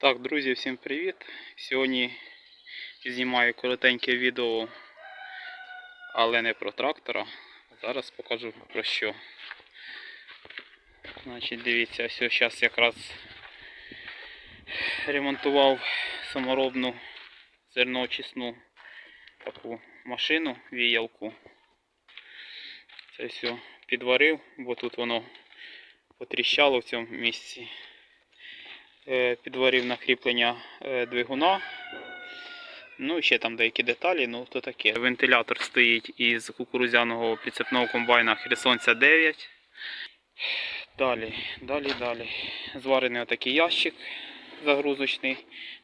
Так, друзі, всім привіт! Сьогодні знімаю коротеньке відео, але не про трактора. Зараз покажу про що. Значить, дивіться, ось зараз якраз ремонтував саморобну зерноочисну таку машину, віялку. Це все підварив, бо тут воно потріщало в цьому місці. Е, підварив на кріплення е, двигуна. Ну і ще там деякі деталі, ну то таке. Вентилятор стоїть із кукурузяного підцепного комбайна Херсонця 9. Далі, далі, далі. Зварений отакий ящик загрузочний.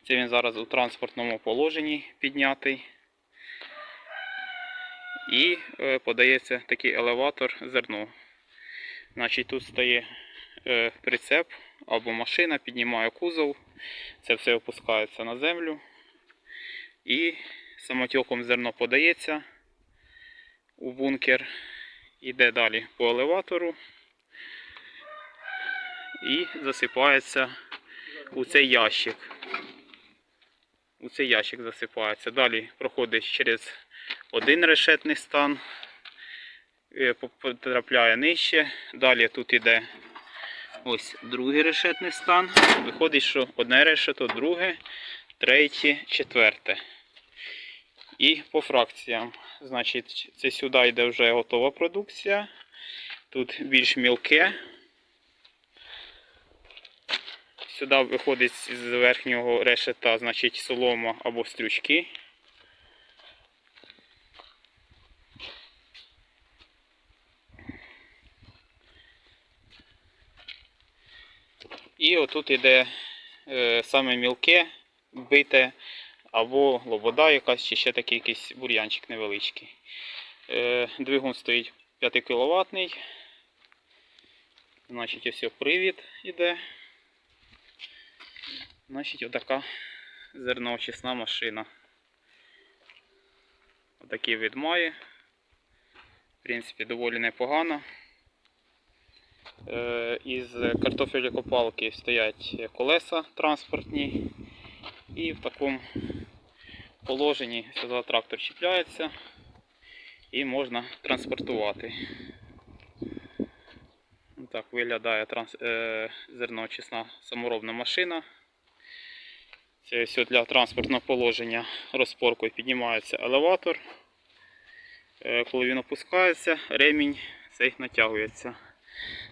Це він зараз у транспортному положенні піднятий. І е, подається такий елеватор зерно. Значить, тут стає прицеп або машина, піднімає кузов, це все опускається на землю і самотьоком зерно подається у бункер, йде далі по елеватору і засипається у цей ящик. У цей ящик засипається. Далі проходить через один решетний стан, е, потрапляє нижче. Далі тут іде Ось другий решетний стан. Виходить, що одне решето, друге, третє, четверте. І по фракціям. Значить, це сюди йде вже готова продукція. Тут більш мілке. Сюди виходить з верхнього решета, значить, солома або стрючки. І отут іде е, саме мілке, бите, або лобода якась, чи ще такий якийсь бур'янчик невеличкий. Е, двигун стоїть 5 кВт. Значить, ось привід іде. Значить, отака зерноочисна машина. Отакий вид має. В принципі, доволі непогано. Е, Із картофелькопалки стоять колеса транспортні. І в такому положенні сюди трактор чіпляється і можна транспортувати. Так виглядає транс... е... зерноочисна саморобна машина. Це все для транспортного положення розпоркою піднімається елеватор. Е, Коли він опускається, ремінь цей натягується.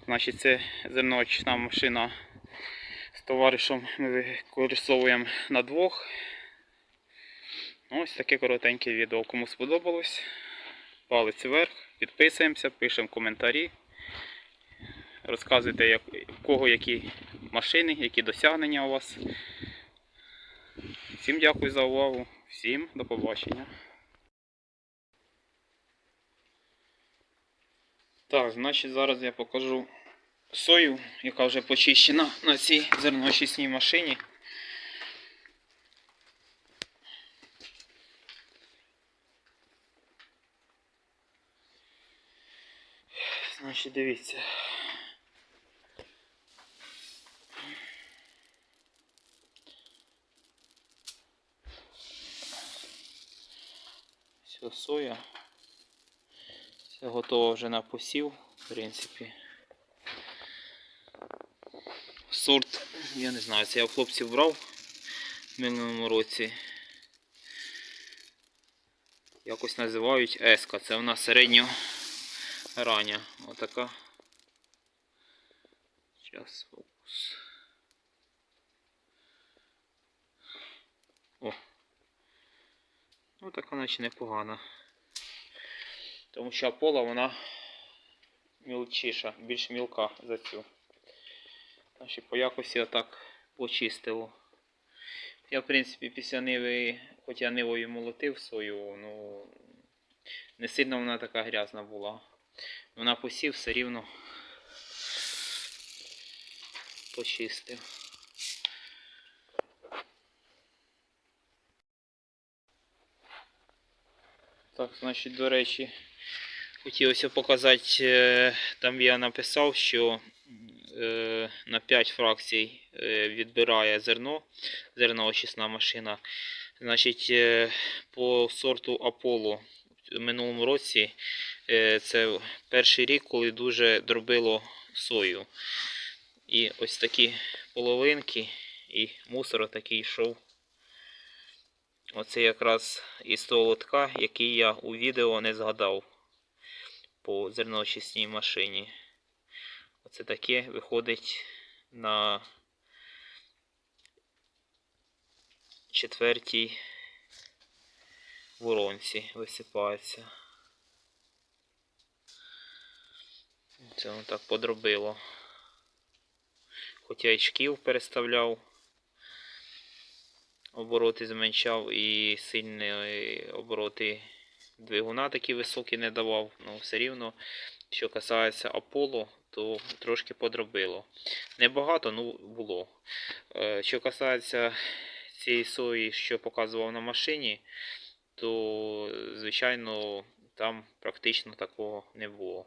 Значить, це зерноочисна машина з товаришем ми використовуємо на двох. Ось таке коротеньке відео. Кому сподобалось, палець вверх, підписуємося, пишемо коментарі. Розказуйте, як, у кого які машини, які досягнення у вас. Всім дякую за увагу, всім до побачення. Так, значить зараз я покажу сою, яка вже почищена на цій зерноочисній машині. Значить, дивіться. Все, соя. Все готово вже на посів, в принципі. Сорт, я не знаю, це я в хлопців брав в минулому році. Якось називають еска. Це вона середньо рання. Отака. Зараз фокус. О. Ну така наче непогана. Тому що пола вона мілчіша, більш мілка за цю. Значить, по якості отак почистило. Я, в принципі, після ниви, хоч я нивою молотив свою, ну не сильно вона така грязна була. Вона посів все рівно почистив. Так, значить, до речі, хотілося показати, е, там я написав, що е, на 5 фракцій е, відбирає зерно, зерноочисна машина. Значить, по сорту Аполло в минулому році це перший рік, коли дуже дробило сою. І ось такі половинки і мусор такий йшов. Оце якраз із того лотка, який я у відео не згадав по зерноочисній машині. Оце таке виходить на четвертій воронці висипається. Це воно так подробило. Хоча й шків переставляв, обороти зменшав і сильні обороти двигуна такі високі не давав, але все рівно, що касається Аполло, то трошки подробило. Небагато, ну було. Е, Що касається цієї сої, що показував на машині, то звичайно там практично такого не було.